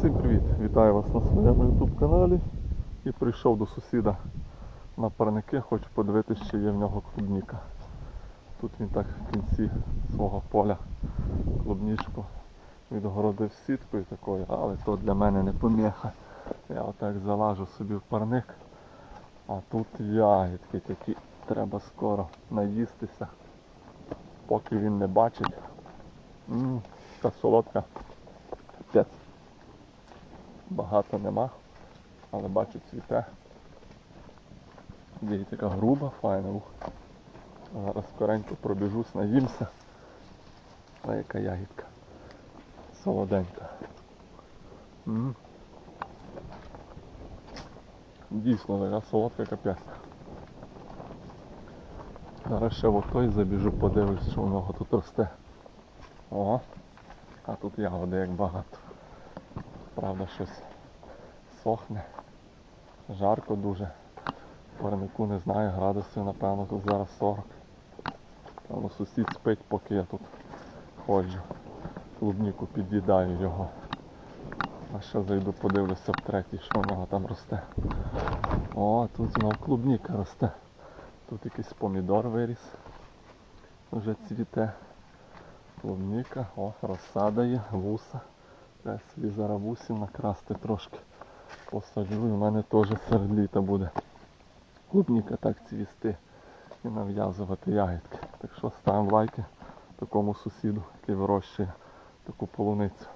Всім привіт! Вітаю вас на своєму YouTube каналі і прийшов до сусіда на парники, хочу подивитися, чи є в нього клубніка. Тут він так в кінці свого поля клубнічку відгородив сіткою такою, але то для мене не поміха. Я отак залажу собі в парник, а тут ягідки такі треба скоро наїстися, поки він не бачить. Ммм, та солодка. Капець. Багато нема, але бачу цвіте. Є така груба, файна. Ух. Зараз скоренько пробіжусь, наїмся. А яка ягідка. Солоденька. М. Дійсно така солодка капець. Зараз ще в той забіжу, подивлюсь, що нього тут росте. О, а тут ягоди як багато. Правда, щось сохне. Жарко дуже. Парнику не знаю, градусів, напевно, тут зараз 40. Певно, сусід спить, поки я тут ходжу. Клубніку під'їдаю його. А ще зайду, подивлюся в третій, що в нього там росте. О, тут знов клубніка росте. Тут якийсь помідор виріс. Вже цвіте. Клубніка, о, розсада є, вуса. Треба собі зараз накрасти трошки. Посаджу і в мене теж серед літа буде. Клубніка так цвісти і нав'язувати ягідки. Так що ставимо лайки такому сусіду, який вирощує таку полуницю.